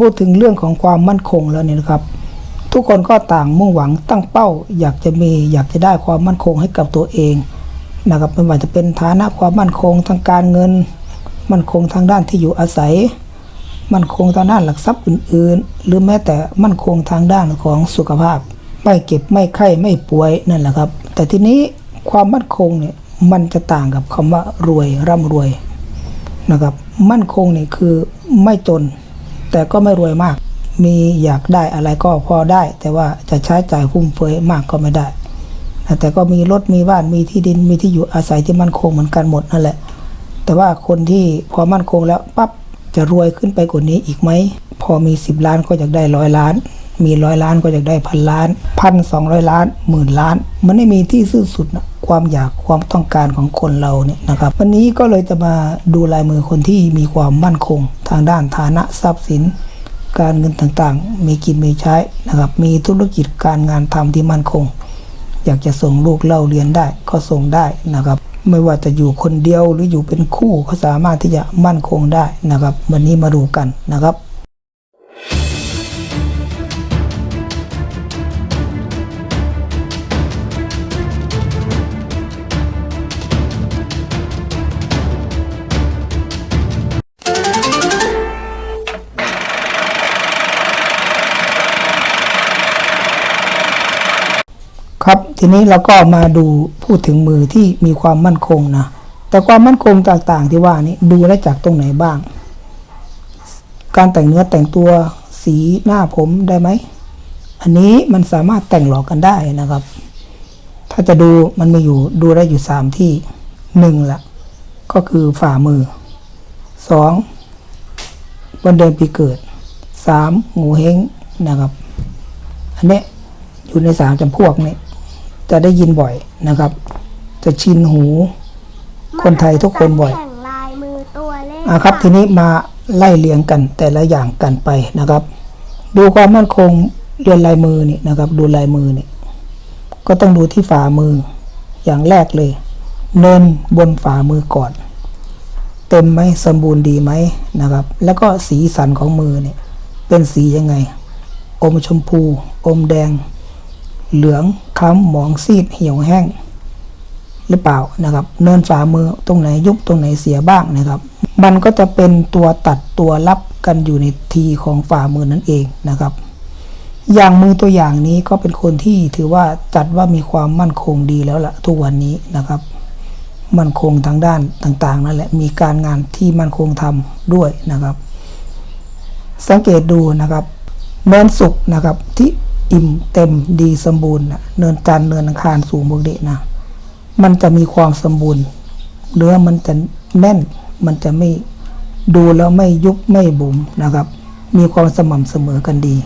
พูดถึงเรื่องของความมั่นคงแล้วเนี่ยนะครับ ทุกคนก็ต่างมุ่งหวังตั้งเป้า อยากจะมีอยากจะได้ความมั่นคงให้กับตัวเองนะครับไม่ว่าจะเป็นฐานะความมั่นคงทางการเงิน มั่นคงทางด้านที่อยู่อาศัย มั่นคงทางด้านหลักทรัพย์อื่น ๆ หรือแม้แต่มั่นคงทางด้านของสุขภาพ ไม่เก็บไม่ไข้ไม่ป่วยนั่นแหละครับ แต่ทีนี้ความมั่นคงเนี่ยมันจะต่างกับคำว่ารวยร่ำรวยนะครับ มั่นคงเนี่ยคือไม่จน แต่ก็ไม่รวยมาก มีอยากได้อะไรก็พอได้ แต่ว่าจะใช้จ่ายฟุ่มเฟือยมากก็ไม่ได้ แต่ก็มีรถมีบ้านมีที่ดินมีที่อยู่อาศัยที่มั่นคงเหมือนกันหมดนั่นแหละ แต่ว่าคนที่พอมั่นคงแล้วปั๊บจะรวยขึ้นไปกว่านี้อีกไหม พอมี 10 ล้านก็อยากได้ร้อยล้าน มีร้อยล้านก็อยากได้พันล้านพันสองร้อยล้านหมื่นล้าน มันไม่มีที่สิ้นสุดนะ ความอยากความต้องการของคนเราเนี่ยนะครับวันนี้ก็เลยจะมาดูลายมือคนที่มีความมั่นคง ทางด้านฐานะทรัพย์สิน การเงินต่างๆ มีกินมีใช้นะครับมีธุรกิจการงานทำที่มั่นคง อยากจะส่งลูกเล่าเรียนได้ก็ส่งได้นะครับไม่ว่าจะอยู่คนเดียวหรืออยู่เป็นคู่ก็สามารถที่จะมั่นคงได้นะครับ วันนี้มาดูกันนะครับ ครับ ทีนี้เราก็มาดูพูดถึงมือที่มีความมั่นคงนะแต่ความมั่นคงต่างๆที่ว่านี้ดูได้จากตรงไหนบ้าง การแต่งเนื้อแต่งตัวสีหน้าผมได้ไหมอันนี้มันสามารถแต่งหลอกกันได้นะครับ ถ้าจะดูมันมีอยู่ดูได้อยู่สามที่หนึ่งละก็คือฝ่ามือสองวันเดือนปีเกิดสามงูเฮงนะครับ อันเนี้ยอยู่ในสามจำพวกนี้ จะได้ยินบ่อยนะครับ จะชินหูคนไทยทุกคนบ่อย แข่งลายมือตัวเลขอะครับ ทีนี้มาไล่เลียงกันแต่ละอย่างกันไปนะครับ ดูความมั่นคงเรียนลายมือนี่นะครับ ดูลายมือนี่ก็ต้องดูที่ฝ่ามือ อย่างแรกเลย เนินบนฝ่ามือก่อน เต็มไหมสมบูรณ์ดีไหมนะครับ แล้วก็สีสันของมือเนี่ยเป็นสียังไง อมชมพู อมแดง เหลือง คล้ำหมองซีดเหี่ยวแห้ง หรือเปล่านะครับ เนินฝ่ามือตรงไหนยุบตรงไหนเสียบ้างนะครับ มันก็จะเป็นตัวตัดตัวรับกันอยู่ในทีของฝ่ามือนั่นเองนะครับ อย่างมือตัวอย่างนี้ก็เป็นคนที่ถือว่าจัดว่ามีความมั่นคงดีแล้วล่ะทุกวันนี้นะครับมั่นคงทางด้านต่างๆนั่นแหละมีการงานที่มั่นคงทำด้วยนะครับ สังเกตดูนะครับเนินสุกนะครับที่ อิ่มเต็มดีสมบูรณ์เนินจันเนินอังคารสูงบกเดนะ มันจะมีความสมบูรณ์เนื้อมันจะแน่น มันจะไม่ดูแล้วไม่ยุบไม่บุ๋มนะครับ มีความสม่ำเสมอกันดี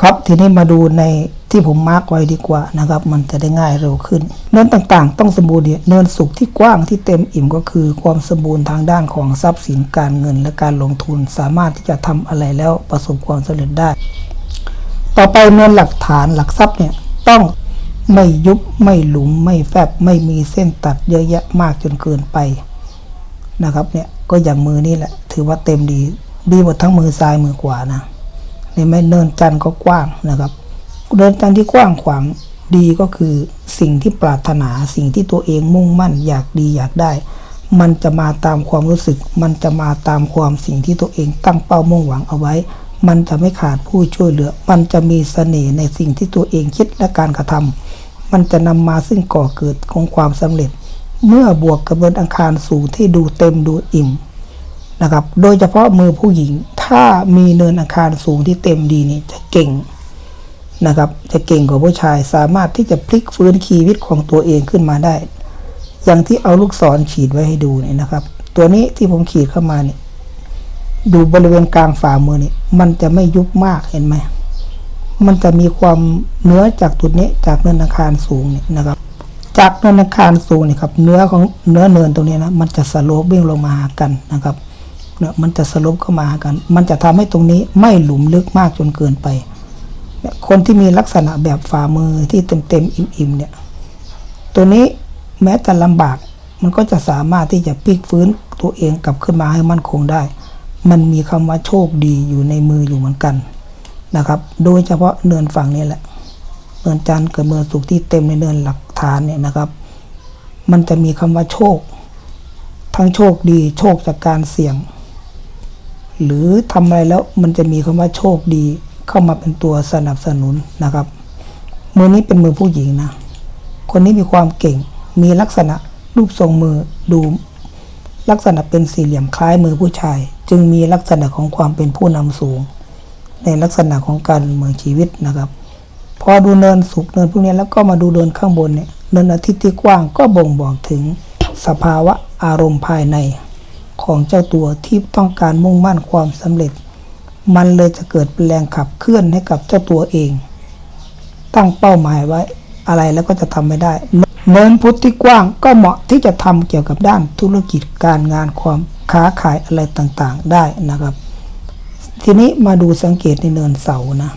ครับทีนี้มาดูในที่ผมมาร์กไว้ดีกว่านะครับ มันจะได้ง่ายเร็วขึ้น เนินต่างๆ ต้องสมบูรณ์เนี่ยเนินสุขที่กว้างที่เต็มอิ่มก็คือ ความสมบูรณ์ทางด้านของทรัพย์สินการเงินและการลงทุน สามารถที่จะทำอะไรแล้วประสบความสำเร็จได้ ต่อไปเนินหลักฐานหลักทรัพย์เนี่ยต้องไม่ยุบไม่หลุมไม่แฟบไม่มีเส้นตัดเยอะแยะมากจนเกินไปนะครับเนี่ยก็อย่างมือนี่แหละ ถือว่าเต็มดีดีหมดทั้งมือซ้ายมือขวานะในไม่เนินจันทร์ก็กว้างนะครับ เนินจันทร์ที่กว้างขวางดีก็คือสิ่งที่ปรารถนาสิ่งที่ตัวเองมุ่งมั่นอยากดีอยากได้ มันจะมาตามความรู้สึก มันจะมาตามความสิ่งที่ตัวเองตั้งเป้ามุ่งหวังเอาไว้ มันจะไม่ขาดผู้ช่วยเหลือ มันจะมีเสน่ห์ในสิ่งที่ตัวเองคิดและการกระทำมันจะนำมาซึ่งก่อเกิดของความสำเร็จ เมื่อบวกกับเนินอังคารสูงที่ดูเต็มดูอิ่มนะครับ โดยเฉพาะมือผู้หญิง ถ้ามีเนินอังคารสูงที่เต็มดีนี่จะเก่งนะครับ จะเก่งกว่าผู้ชาย สามารถที่จะพลิกฟื้นชีวิตของตัวเองขึ้นมาได้ อย่างที่เอาลูกศรขีดไว้ให้ดูเนี่ยนะครับ ตัวนี้ที่ผมขีดเข้ามาเนี่ย ดูบริเวณกลางฝ่ามือนี่มันจะไม่ยุบมากเห็นไหม มันจะมีความเนื้อจากจุดนี้จากเนินอาคารสูงนี่นะครับ จากเนินอาคารสูงนี่ครับเนื้อของเนื้อเนินตรงนี้นะมันจะสโลปวิ่งลงมาหากันนะครับเนี่ยมันจะสลปเข้ามาหากัน มันจะทำให้ตรงนี้ไม่หลุมลึกมากจนเกินไปเนี่ยคนที่มีลักษณะแบบฝ่ามือที่เต็มเต็มๆอิ่มๆเนี่ย ตัวนี้แม้แต่ลำบากมันก็จะสามารถที่จะพลิกฟื้นตัวเองกลับขึ้นมาให้มั่นคงได้ มันมีคำว่าโชคดีอยู่ในมืออยู่เหมือนกันนะครับ โดยเฉพาะเนินฝั่งนี้แหละ เนินจันทร์กับเนินสุขที่เต็มในเนินหลักฐานเนี่ยนะครับ มันจะมีคำว่าโชค ทั้งโชคดีโชคจากการเสี่ยง หรือทำอะไรแล้วมันจะมีคำว่าโชคดีเข้ามาเป็นตัวสนับสนุนนะครับ มือนี้เป็นมือผู้หญิงนะ คนนี้มีความเก่ง มีลักษณะรูปทรงมือดูลักษณะเป็นสี่เหลี่ยมคล้ายมือผู้ชาย จึงมีลักษณะของความเป็นผู้นำสูง ในลักษณะของการเมืองชีวิตนะครับ พอดูเนินสุกเนินพวกนี้แล้วก็มาดูเนินข้างบนเนี่ยเนินอาทิตย์ที่กว้างก็บ่งบอกถึงสภาวะอารมณ์ภายในของเจ้าตัวที่ต้องการมุ่งมั่นความสำเร็จ มันเลยจะเกิดแรงขับเคลื่อนให้กับเจ้าตัวเอง ตั้งเป้าหมายไว้อะไรแล้วก็จะทำไม่ได้ เนินพุทธที่กว้างก็เหมาะที่จะทำเกี่ยวกับด้านธุรกิจการงานความ ค้าขายอะไรต่างๆได้นะครับ ทีนี้มาดูสังเกตในเนินเสานะ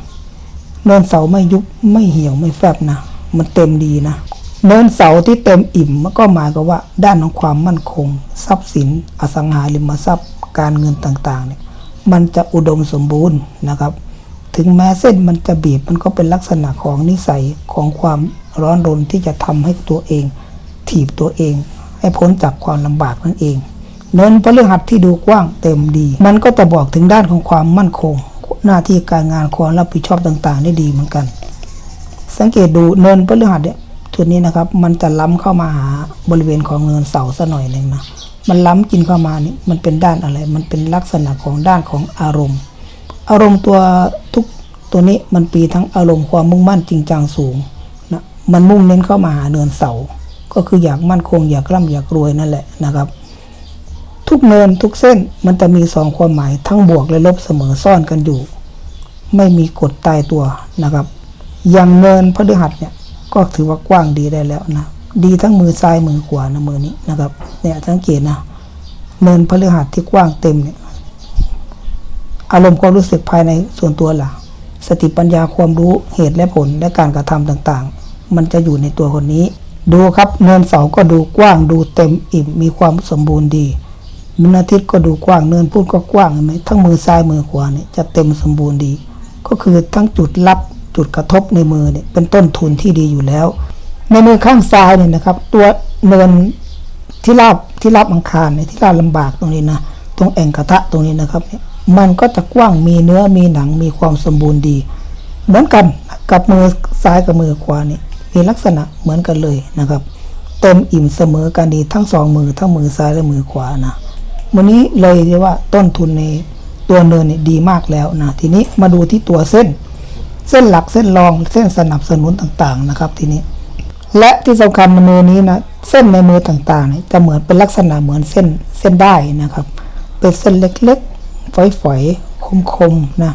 เนินเสาไม่ยุบไม่เหี่ยวไม่แฟบนะ มันเต็มดีนะ เนินเสาที่เต็มอิ่มมันก็หมายกับว่าด้านของความมั่นคง ทรัพย์สิน อสังหาริมทรัพย์ การเงินต่างๆเนี่ยมันจะอุดมสมบูรณ์นะครับ ถึงแม้เส้นมันจะบีบมันก็เป็นลักษณะของนิสัยของความร้อนรนที่จะทำให้ตัวเอง ถีบตัวเอง ให้พ้นจากความลำบากนั่นเอง เนินพฤหัสที่ดูกว้างเต็มดี มันก็จะบอกถึงด้านของความมั่นคง หน้าที่การงานความรับผิดชอบต่างๆ ได้ดีเหมือนกัน สังเกตดูเนินพฤหัสเนี่ยจุดนี้นะครับ มันจะล้ำเข้ามาหาบริเวณของเนินเสาซะหน่อยหนึ่งนะมันล้ำกินเข้ามานี่มันเป็นด้านอะไร มันเป็นลักษณะของด้านของอารมณ์ อารมณ์ตัวทุกตัวนี้มันปีทั้งอารมณ์ความมุ่งมั่นจริงจังสูงนะมันมุ่งเน้นเข้ามาหาเนินเสา ก็คืออยากมั่นคงอยากร่ำอยากรวยนั่นแหละนะครับ ทุกเนินทุกเส้นมันจะมีสองความหมายทั้งบวกและลบเสมอซ่อนกันอยู่ ไม่มีกฎตายตัวนะครับ อย่างเนินพฤหัสเนี่ยก็ถือว่ากว้างดีได้แล้วนะ ดีทั้งมือซ้ายมือขวานะมือนี้นะครับเนี่ยสังเกตนะ เนินพฤหัสที่กว้างเต็มเนี่ยอารมณ์ความรู้สึกภายในส่วนตัวล่ะ สติปัญญาความรู้เหตุและผลและการกระทำต่างๆ มันจะอยู่ในตัวคนนี้ ดูครับเนินเสาก็ดูกว้างดูเต็มอิ่มมีความสมบูรณ์ดี เนินอาทิตย์ก็ดูกว้างเนินพุธก็กว้างเห็นไหมทั้งมือซ้ายมือขวาเนี่ยจะเต็มสมบูรณ์ดี ก็คือทั้งจุดรับจุดกระทบในมือเนี่ยเป็นต้นทุนที่ดีอยู่แล้ว ในมือข้างซ้ายเนี่ยนะครับ ตัวเนินที่ราบที่ราบอังคารเนี่ยที่ราบลำบากตรงนี้นะตรงแอ่งกระทะตรงนี้นะครับเนี่ยมันก็จะกว้างมีเนื้อมีหนังมีความสมบูรณ์ดี เหมือนกันกับมือซ้ายกับมือขวานี่มีลักษณะเหมือนกันเลยนะครับ เต็มอิ่มเสมอกันดีทั้งสองมือทั้งมือซ้ายและมือขวานะ วันนี้เลยเรียกว่าต้นทุนในตัวเนินเนี่ยดีมากแล้วนะทีนี้มาดูที่ตัวเส้น เส้นหลักเส้นรองเส้นสนับสนุนต่างๆนะครับ ทีนี้ และที่สำคัญในมือนี้นะเส้นในมือต่างๆเนี่ยจะเหมือนเป็นลักษณะเหมือนเส้นเส้นได้นะครับ เป็นเส้นเล็กๆฝอยๆคมๆนะ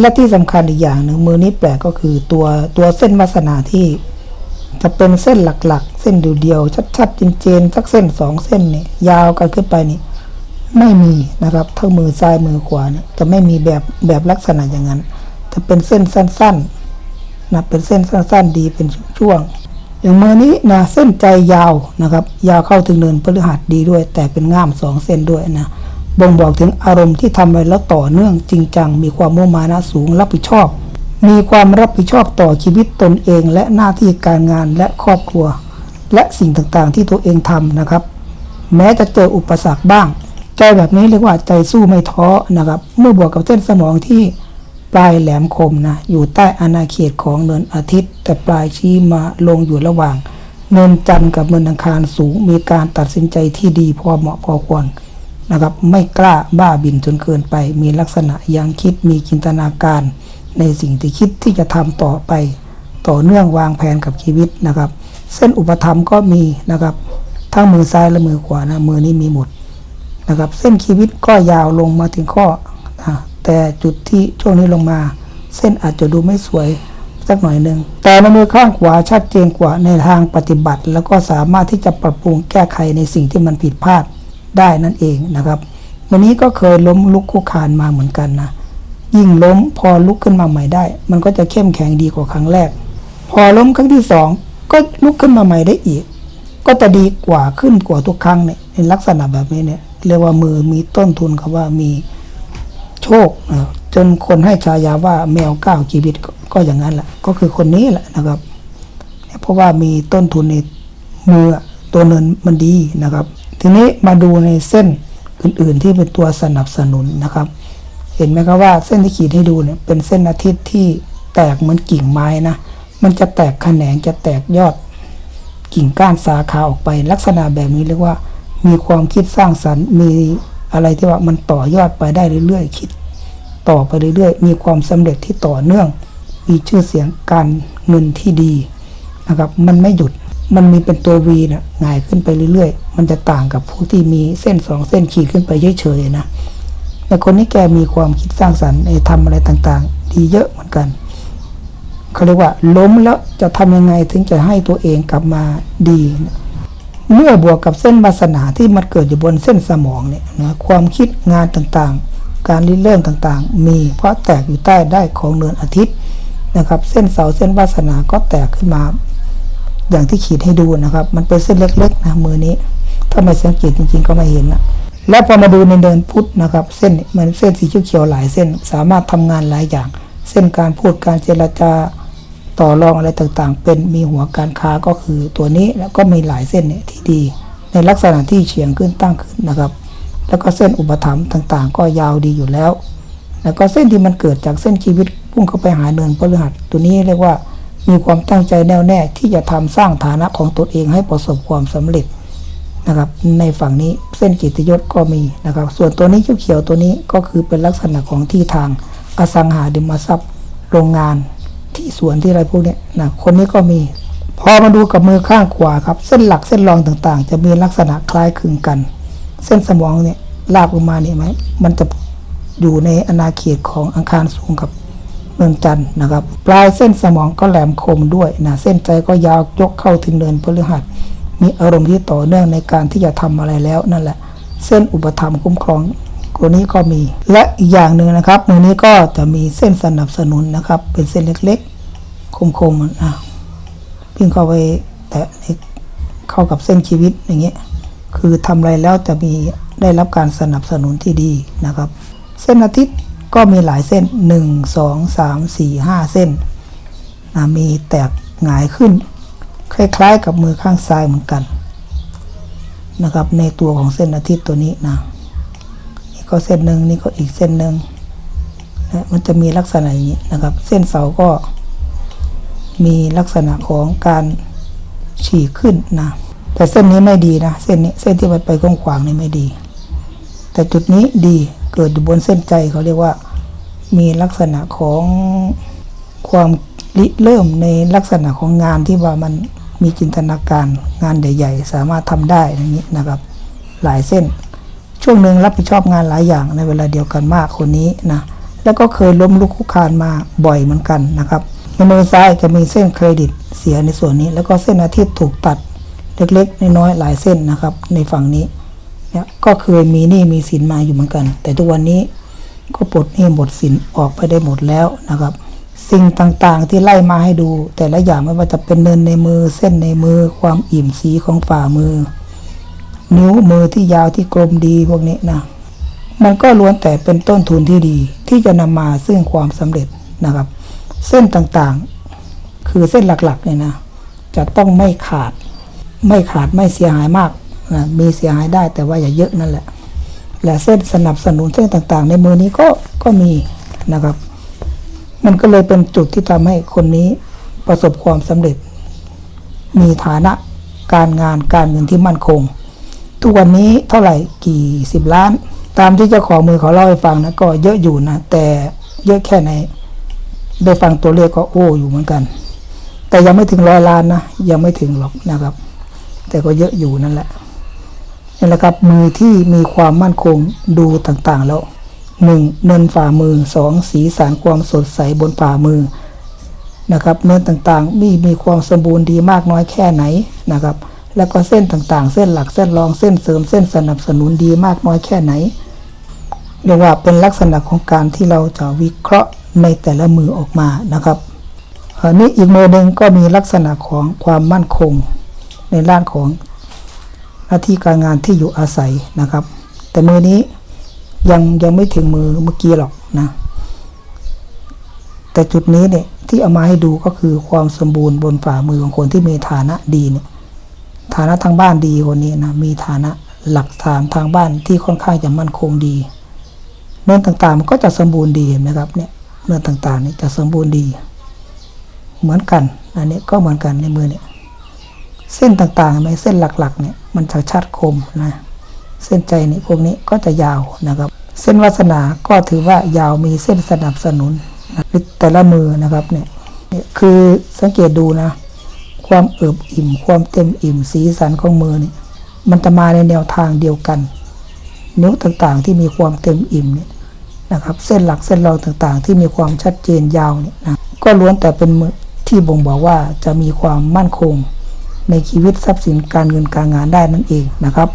และที่สำคัญอีกอย่างหนึ่งมือนี้แปลกก็คือตัวตัวเส้นวาสนาที่จะเป็นเส้นหลัก ส้นเดียวๆชัดๆเจนๆสักเส้นสองเส้นนี่ยาวกันขึ้นไปนี่ไม่มีนะครับทั้งมือซ้ายมือขวาเนี่ยจะไม่มีแบบแบบลักษณะอย่างนั้น จะเป็นเส้นสั้นๆนะเป็นเส้นสั้น ๆ ดีเป็นช่วงอย่างมือนี้นะเส้นใจยาวนะครับ ยาวเข้าถึงเนินพฤหัสดีด้วย แต่เป็นง่ามสองเส้นด้วยนะบ่งบอกถึงอารมณ์ที่ทำไปแล้วต่อเนื่องจริงจัง มีความมุ่งมานะสูงรับผิดชอบ มีความรับผิดชอบต่อชีวิตตนเอง และหน้าที่การงานและครอบครัว และสิ่งต่างๆที่ตัวเองทำนะครับ แม้จะเจออุปสรรคบ้าง ใจแบบนี้เรียกว่าใจสู้ไม่ท้อนะครับ เมื่อบวกกับเส้นสมองที่ปลายแหลมคมนะอยู่ใต้อาณาเขตของเนินอาทิตย์ แต่ปลายชี้มาลงอยู่ระหว่าง เนินจันทร์กับเนินอังคารสูง มีการตัดสินใจที่ดีพอเหมาะพอควรนะครับ ไม่กล้าบ้าบินจนเกินไป มีลักษณะยังคิดมีจินตนาการ ในสิ่งที่คิดที่จะทำต่อไป ต่อเนื่องวางแผนกับชีวิตนะครับ เส้นอุปธรรมก็มีนะครับทั้งมือซ้ายและมือขวานะมือนี้มีหมดนะครับ เส้นชีวิตก็ยาวลงมาถึงข้อนะแต่จุดที่ช่วงนี้ลงมา เส้นอาจจะดูไม่สวยสักหน่อยหนึ่งแต่ในมือข้างขวาชัดเจนกว่าในทางปฏิบัติ แล้วก็สามารถที่จะปรับปรุงแก้ไขในสิ่งที่มันผิดพลาดได้นั่นเองนะครับวันนี้ก็เคยล้มลุกคุกคานมาเหมือนกันนะยิ่งล้มพอลุกขึ้นมาใหม่ได้ มันก็จะเข้มแข็งดีกว่าครั้งแรก พอล้มครั้งที่สอง ก็ลุกขึ้นมาใหม่ได้อีก ก็จะดีกว่าขึ้นกว่าทุกครั้งเนี่ยในลักษณะแบบนี้เนี่ยเรียกว่ามือมีต้นทุนคำว่ามีโชคจนคนให้ฉายาว่าแมวก้าวชีวิตก็ก็อย่างนั้นแหละก็คือคนนี้แหละนะครับ เพราะว่ามีต้นทุนในมือตัวเนินมันดีนะครับ ทีนี้มาดูในเส้นอื่น ๆ ที่เป็นตัวสนับสนุนนะครับ เห็นไหมครับว่าเส้นที่ขีดให้ดูเนี่ยเป็นเส้นอาทิตย์ที่แตกเหมือนกิ่งไม้นะ มันจะแตกแขนงจะแตกยอดกิ่งก้านสาขาออกไป ลักษณะแบบนี้เรียกว่า มีความคิดสร้างสรรค์มีอะไรที่ว่ามันต่อยอดไปได้เรื่อยๆคิด ต่อไปเรื่อยๆ มีความสำเร็จที่ต่อเนื่อง มีชื่อเสียงการเงินที่ดีนะครับ มันไม่หยุดมันมีเป็นตัววีนะหงายขึ้นไปเรื่อยๆ มันจะต่างกับผู้ที่มีเส้นสองเส้นขีดขึ้นไปเฉยๆนะแต่คนนี้แกมีความคิดสร้างสรรค์ทำอะไรต่างๆ ดีเยอะเหมือนกัน เขาเรียกว่า ล้มแล้วจะทำยังไงถึงจะให้ตัวเองกลับมาดี เมื่อบวกกับเส้นวาสนาที่มันเกิดอยู่บนเส้นสมองเนี่ยนะความคิดงานต่างๆ การริเริ่มต่างๆ มีเพราะแตกอยู่ใต้ได้ของเดือนอาทิตย์นะครับ เส้นเสาเส้นวาสนาก็แตกขึ้นมา อย่างที่ขีดให้ดูนะครับ มันเป็นเส้นเล็กๆนะมือนี้ ถ้าไม่สังเกตจริงๆก็ไม่เห็นนะแล้วพอมาดูในเดินพุทธนะครับ เส้นเหมือนเส้นสีเขียวๆหลายเส้นสามารถทำงานหลายอย่าง เส้นการพูดการเจรจา ต่อรองอะไรต่างๆ เป็นมีหัวการค้าก็คือตัวนี้แล้วก็มีหลายเส้นเนี่ยที่ดี ในลักษณะที่เฉียงขึ้นตั้งขึ้นนะครับ แล้วก็เส้นอุปถัมภ์ต่างๆ ก็ยาวดีอยู่แล้ว แล้วก็เส้นที่มันเกิดจากเส้นชีวิตพุ่งเข้าไปหาเนินพฤหัสตัวนี้เรียกว่ามีความตั้งใจแน่วแน่ที่จะทำสร้างฐานะของตนเองให้ประสบความสำเร็จนะครับ ในฝั่งนี้เส้นกิตยศก็มีนะครับ ส่วนตัวนี้เขียวๆตัวนี้ก็คือเป็นลักษณะของที่ทางอสังหาริมทรัพย์ โรงงาน ที่สวนที่อะไรพวกนี้นะคนนี้ก็มี พอมาดูกับมือข้างขวาครับ เส้นหลักเส้นรองต่างๆ จะมีลักษณะคล้ายคลึงกัน เส้นสมองเนี่ยลากลงมาเนี่ยไหมมันจะอยู่ในอนาเขตของอังคารสูงกับเมืองจันทร์นะครับ ปลายเส้นสมองก็แหลมคมด้วยนะเส้นใจก็ยาวยกเข้าถึงเนินพฤหัสมีอารมณ์ที่ต่อเนื่องในการที่จะทำอะไรแล้วนั่นแหละ เส้นอุปธรรมคุ้มครอง ตัวนี้ก็มี และอีกอย่างหนึ่งนะครับมือนี้ก็จะมีเส้นสนับสนุนนะครับ เป็นเส้นเล็กๆ คมๆนะวิ่งเข้าไปแตะเข้ากับเส้นชีวิตอย่างเงี้ยคือทำอะไรแล้วจะมีได้รับการสนับสนุนที่ดีนะครับ เส้นอาทิตย์ก็มีหลายเส้น 1 2 3 4 5 เส้นนะมีแตกหงายขึ้น คล้ายๆกับมือข้างซ้ายเหมือนกันนะครับในตัวของเส้นอาทิตย์ตัวนี้นะ ก็เส้นหนึ่งนี่ก็อีกเส้นหนึ่งนะมันจะมีลักษณะอย่างนี้นะครับ เส้นเสาก็มีลักษณะของการฉีกขึ้นนะแต่เส้นนี้ไม่ดีนะเส้นนี้เส้นที่มันไปกว้างๆนี่ไม่ดี แต่จุดนี้ดีเกิดอยู่บนเส้นใจเขาเรียกว่า มีลักษณะของความริเริ่มในลักษณะของงานที่ว่ามันมีจินตนาการงานใหญ่ ๆ สามารถทำได้อย่างนี้นะครับ หลายเส้น ช่วงหนึ่งรับผิดชอบงานหลายอย่างในเวลาเดียวกันมากคนนี้นะแล้วก็เคยล้มลุกคุกคานมาบ่อยเหมือนกันนะครับในมือซ้ายจะมีเส้นเครดิตเสียในส่วนนี้ แล้วก็เส้นอาทิตย์ถูกตัดเล็กๆน้อยๆหลายเส้นนะครับ ในฝั่งนี้เนี่ยก็เคยมีหนี้มีสินมาอยู่เหมือนกัน แต่ทุกวันนี้ก็ปลดหนี้หมดสินออกไปได้หมดแล้วนะครับ สิ่งต่างๆที่ไล่มาให้ดู แต่ละอย่างไม่ว่าจะเป็นเนินในมือเส้นในมือความอิ่มสีของฝ่ามือ นิ้วมือที่ยาวที่กลมดีพวกนี้นะมันก็ล้วนแต่เป็นต้นทุนที่ดี ที่จะนำมาซึ่งความสำเร็จนะครับ เส้นต่างๆ คือเส้นหลักๆเนี่ยนะจะต้องไม่ขาดไม่ขาดไม่เสียหายมากนะมีเสียหายได้แต่ว่าอย่าเยอะนั่นแหละ และเส้นสนับสนุนเส้นต่างๆ ในมือนี้ก็ก็มีนะครับ มันก็เลยเป็นจุดที่ทำให้คนนี้ประสบความสำเร็จ มีฐานะการงานการเงินที่มั่นคง ทุกวันนี้เท่าไหร่กี่สิบล้าน ตามที่เจ้าของมือเขาเล่าให้ฟังนะก็เยอะอยู่นะ แต่เยอะแค่ไหนได้ฟังตัวเลขก็โอ้อยู่เหมือนกัน แต่ยังไม่ถึงร้อยล้านนะยังไม่ถึงหรอกนะครับ แต่ก็เยอะอยู่นั่นแหละนี่แหละครับมือที่มีความมั่นคงดูต่างๆแล้วหนึ่งเนินฝ่ามือสองสีสันความสดใสบนฝ่ามือนะครับ เนินต่างๆ มีมีความสมบูรณ์ดีมากน้อยแค่ไหนนะครับ แล้วก็เส้นต่างๆ เส้นหลักเส้นรองเส้นเสริมเส้นสนับสนุนดีมากน้อยแค่ไหนเรียกว่าเป็นลักษณะของการที่เราจะวิเคราะห์ในแต่ละมือออกมานะครับอันนี้อีกมือหนึ่งก็มีลักษณะของความมั่นคง ในด้านของหน้าที่การงานที่อยู่อาศัยนะครับ แต่มือนี้ยังยังไม่ถึงมือเมื่อกี้หรอกนะแต่จุดนี้เนี่ยที่เอามาให้ดูก็คือความสมบูรณ์บนฝ่ามือของคนที่มีฐานะดีเนี่ย ฐานะทางบ้านดีคนนี้นะมีฐานะหลักฐานทางบ้านที่ค่อนข้างจะมั่นคงดี เนื้อต่างๆมันก็จะสมบูรณ์ดีนไหมครับเนี่ยเนื้อต่างๆนี่จะสมบูรณ์ดี เหมือนกันอันนี้ก็เหมือนกันในมือเนี่ยเส้นต่างๆไหมเส้นหลักๆเนี่ยมันจะชัดคมนะเส้นใจนี่พวกนี้ก็จะยาวนะครับ เส้นวาสนาก็ถือว่ายาวมีเส้นสนับสนุนนะแต่ละมือนะครับเนี่ยคือสังเกตดูนะ ความเอิบอิ่ม ความเต็มอิ่มสีสันของมือนี่มันจะมาในแนวทางเดียวกัน นิ้วต่างๆที่มีความเต็มอิ่มเนี่ยนะครับ เส้นหลักเส้นรองต่างๆ ที่มีความชัดเจนยาวเนี่ยนะก็ล้วนแต่เป็นมือที่บ่งบอกว่าจะมีความมั่นคง ในชีวิตทรัพย์สินการเงินการงานได้นั่นเองนะครับ